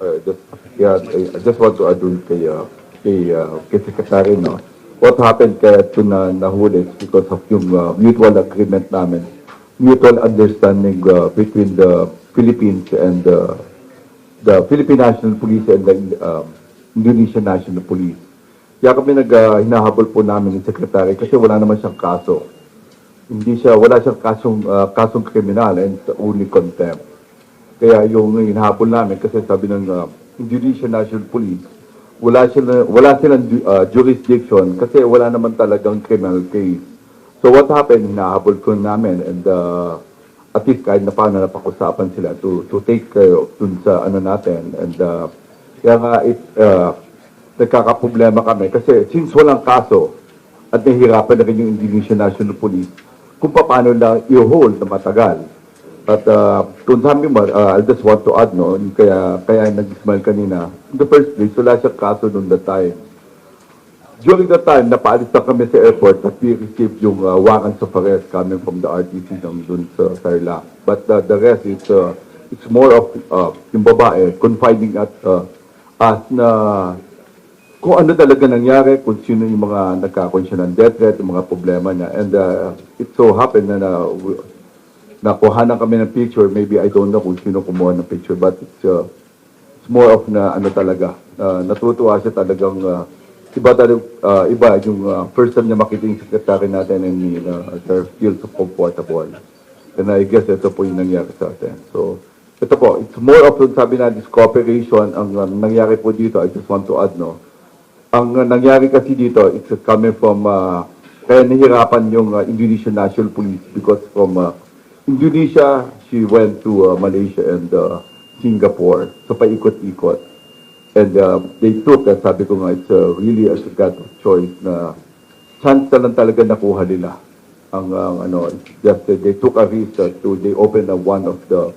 uh, just, yeah, I just want to add dun kay, uh, kay, uh, kay Secretary, no? What happened kaya ito na nahuli because of yung uh, mutual agreement namin, mutual understanding uh, between the Philippines and uh, the Philippine National Police and the um, Indonesian National Police. Kaya kami nag, uh, hinahabol po namin ng Secretary kasi wala naman siyang kaso. Hindi siya, wala siyang kasong, uh, kasong kriminal and only contempt. Kaya yung hinahabol namin kasi sabi ng uh, Indonesian National Police, wala sila wala silang uh, jurisdiction kasi wala naman talagang criminal case. So what happened, hinahabol ko namin and uh, at least kahit na paano napag-usapan sila to to take care of dun sa ano natin and uh, kaya nga it uh, nagkakaproblema kami kasi since walang kaso at nahihirapan na rin yung Indonesian National Police kung paano na i-hold na matagal. At uh, kung sabi mo, uh, I just want to add, no, kaya, kaya nag-smile kanina, in the first place, wala siyang kaso noon that time. During that time, napaalis na kami sa airport at we received yung uh, warrants of arrest coming from the RTC ng dun sa Tarlac. But uh, the rest is, uh, it's more of uh, yung babae confiding at uh, us na kung ano talaga nangyari, kung sino yung mga nagkakaroon siya ng death threat, yung mga problema niya. And uh, it so happened na, na nakuha kami ng picture. Maybe I don't know kung sino kumuha ng picture, but it's, uh, it's more of na ano talaga. Uh, natutuwa siya talagang uh, iba talaga, uh, iba yung uh, first time niya makita yung secretary natin and me, uh, they feel so comfortable. And I guess ito po yung nangyari sa atin. So, ito po, it's more of sabi na this cooperation, ang uh, nangyari po dito, I just want to add, no, ang uh, nangyari kasi dito, it's coming from, uh, kaya nahirapan yung uh, Indonesian National Police because from uh, Indonesia, she went to uh, Malaysia and uh, Singapore. So paikot-ikot. And uh, they took, uh, sabi ko nga, it's uh, really a God of choice na chance na lang talaga nakuha nila. Ang ang ano, just that they took a risk uh, to, they opened uh, one of the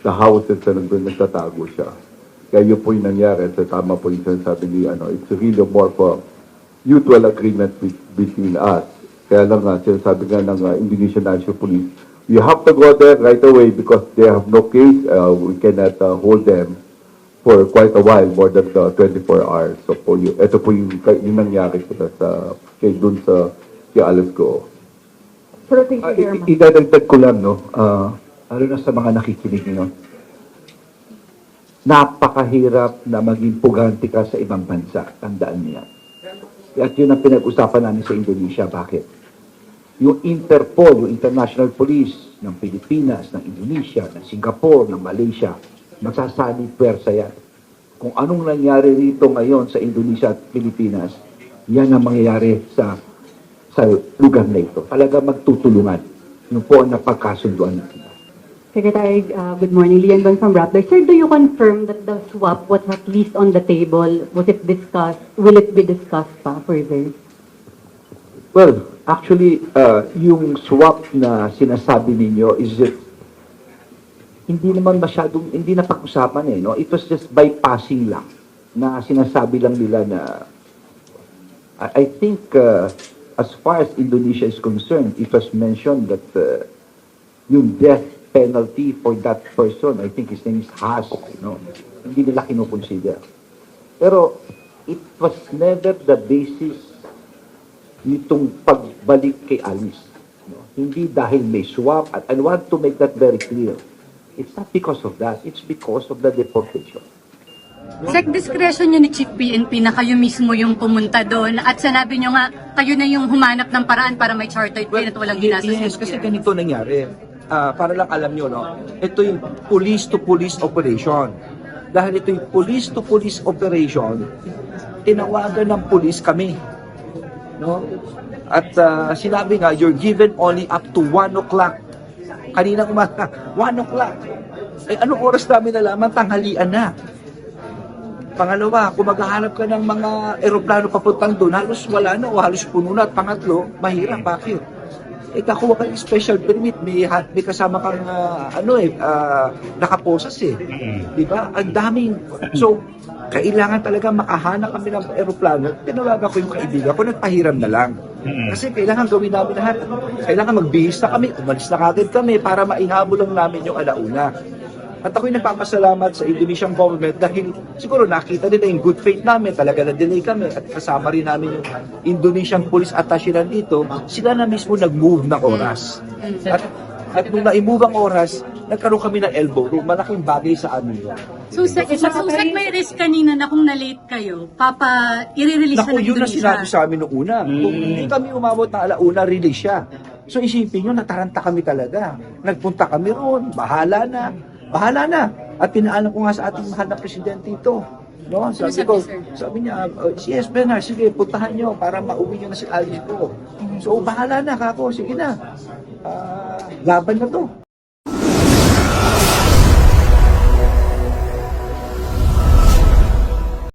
the houses na nandun nagtatago siya. Kaya yun po yung nangyari. So tama po yung sinasabi ni, ano, it's really more for mutual agreement with, between us. Kaya lang nga, sinasabi nga ng uh, Indonesian National Police, we have to go there right away because they have no case. Uh, we cannot uh, hold them for quite a while, more than uh, 24 hours. So po, yun, ito po yung, yung nangyari po sa, kay dun sa, kay Alice Go. You very i- idadagdag ko lang, no? Ah, lalo na sa mga nakikinig ngayon. Napakahirap na maging puganti ka sa ibang bansa. Tandaan niya. At yun ang pinag-usapan namin sa Indonesia. Bakit? Yung Interpol, yung International Police ng Pilipinas, ng Indonesia, ng Singapore, ng Malaysia, magsasali pwersa yan. Kung anong nangyari rito ngayon sa Indonesia at Pilipinas, yan ang mangyayari sa sa lugar na ito. Talaga magtutulungan. Yun po ang napagkasunduan natin. Secretary, uh, good morning. Lian Don from Rappler. Sir, do you confirm that the swap was at least on the table? Was it discussed? Will it be discussed pa further? Well, actually, uh, yung swap na sinasabi ninyo is it hindi naman masyadong, hindi na pag-usapan eh, no? It was just bypassing lang na sinasabi lang nila na I, I think uh, as far as Indonesia is concerned, it was mentioned that uh, yung death penalty for that person, I think his name is Haas, no? Hindi nila kinukonsider. Pero it was never the basis nitong pagbalik kay Alice. No? Hindi dahil may swap, at I want to make that very clear. It's not because of that, it's because of the deportation. Sec discretion nyo ni Chief PNP na kayo mismo yung pumunta doon at sinabi nyo nga kayo na yung humanap ng paraan para may chartered plane at walang ginastos yes, kasi ganito nangyari. Ah, para lang alam nyo, no? Ito yung police-to-police operation. Dahil ito yung police-to-police operation, tinawagan ng police kami. No? At ah, sinabi nga, you're given only up to 1 o'clock. Kanina umaga, 1 o'clock. Eh, anong oras namin nalaman? Tanghalian na. Pangalawa, kung maghahanap ka ng mga eroplano papuntang doon, halos wala na o halos puno na. At pangatlo, mahirap. Bakit? Eh, kakuha ka ng special permit, may, may kasama kang, ah, ano eh, ah, nakaposas eh. Di ba? Ang daming, so, kailangan talaga makahanap kami ng eroplano. Tinawagan ko yung kaibigan ko, nagpahiram na lang. Kasi kailangan gawin namin lahat. Kailangan magbihis na kami, umalis na kagad kami para maihabol lang namin yung alauna. At ako'y nagpapasalamat sa Indonesian government dahil siguro nakita nila yung good faith namin, talaga na-delay kami at kasama rin namin yung Indonesian police attaché na dito, sila na mismo nag-move ng oras. At, at nung na-move ang oras, nagkaroon kami ng elbow room, malaking bagay sa amin yun. So, sec, so, sec, may risk kanina na kung na-late kayo, papa, i-release Naku, na yun Indonesia. sinabi sa amin noong una. Kung hindi kami umabot na alauna, release siya. So isipin nyo, nataranta kami talaga. Nagpunta kami roon, bahala na. Bahala na. At pinaalam ko nga sa ating mahal na presidente ito. No, sabi sabi, ko, sir? sabi niya, uh, yes, Bernard, sige, puntahan nyo para mauwi nyo na si Alice ko. So, bahala na, kako, sige na. Ah, laban na to.